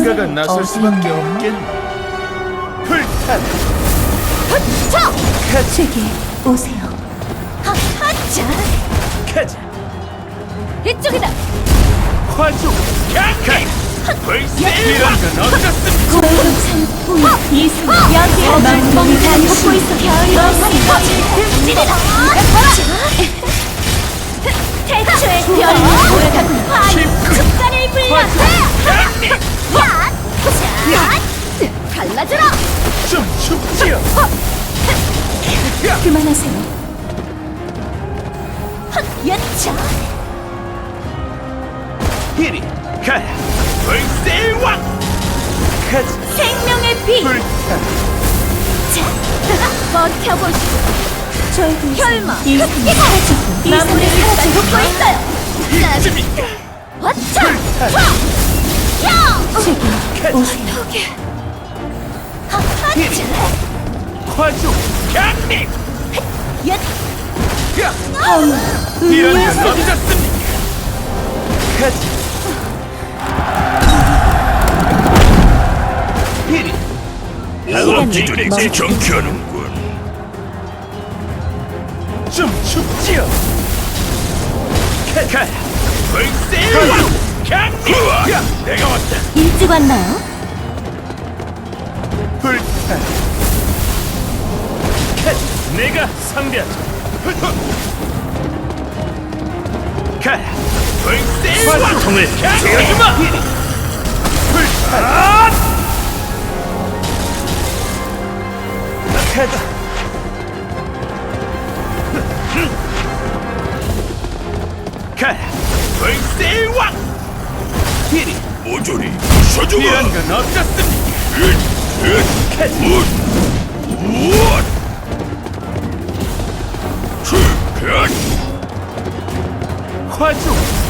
누군가가 나설 수밖에 없겠네. 불탄 쳐! 제게 오세요. 하, 하자! 가자. 이쪽이다! 화조 약간 불새 이런 건 어떻습니까? 고로산 뿌이 이승 어! 여기에 만봉이 다 돕고 있어 별이 돌아가고 축간을 불러! 갈라져라! 좀 춥지요. 그만하세요. 야차! 이리 가라. 불새 왕 가자. 생명의 비! 불탄 자, 버텨보시오 저에게 혈마 이승 흑기사 사라지고 마무리를 사라지고 있어요 이쯤이니까 와차! 야! 제게 오세요. 야 하우 이런 건? 가자. 이리 시간이 멈- 정쾌하는군. 좀 춥지요. 가라. 강림. 야 내가 왔다. 일찍 왔나요? 캣 내가 상대하자 가라 불새 화통을 세워주마 불탄 가자 가라 불새 왕 이리 모조리 부셔주마 이런 건 어떻습니까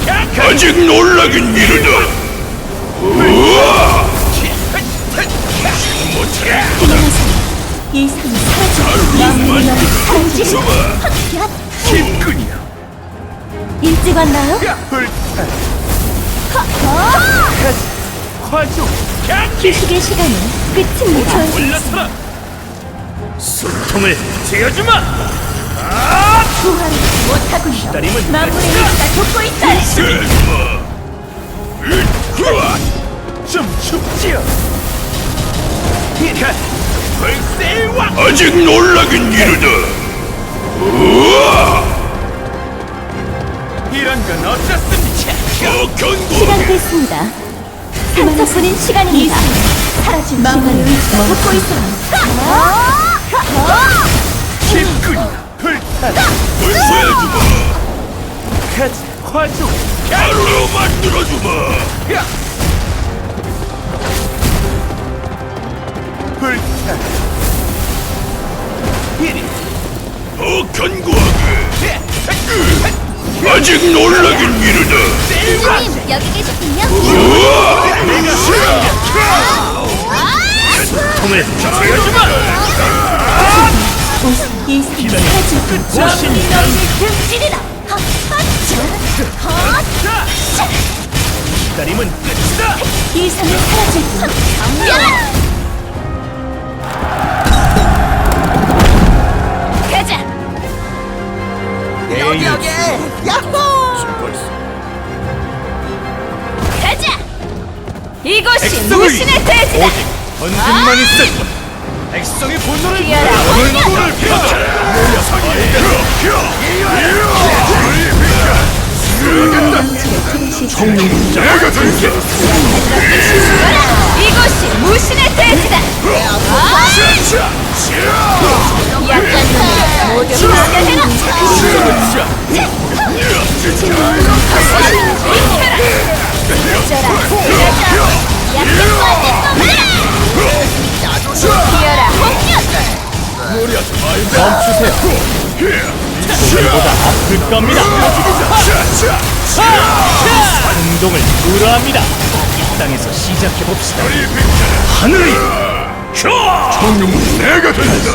약간 아직 놀라긴 이르다 우와 그만하세요. 이승 사라지고 마무리만 사라지고 주마 야! 힘꾼이야 일찍 왔나요? 어! 약간 휴식의 시간은 끝입니다. 올라서라. 숨통을 쥐어주마. 부활 못하고 있어 기다림은 돕고 있어요 세마. 으아 좀 춥지요. 이가 불새 왕 아직 놀라긴 이르다. 우와 이런 건 어떻습니까? 더 시간 견고하게 됐습니다. 한턱소린 시간입니다. 사라진 마무리를 돕고. 있어요. 힘꾼이야 불탄 불사해주마. 화조 가루로 만들어주마. 야! 불탄 이리. 더 견고하게. 예, 아직 놀라긴 이르다 주님 여기 계시군요 우와 이승 사라지고 자신 등지리라 기다림은 끝이다 이상이 사라지고 여기 가자! 백성을 무신의 대지다! 오직 전쟁만 있을 뿐. 백성의 분노를 뛰어라, 원년! 너를 펴 내가 된다. 이곳이 무신의 대지다! 약한 놈들 모두 뛰어라 멈추세요. 보다 아플 겁니다. 행동을 불허합니다. 이 땅에서 시작해 봅시다. 하늘이 청룡은 내가 된다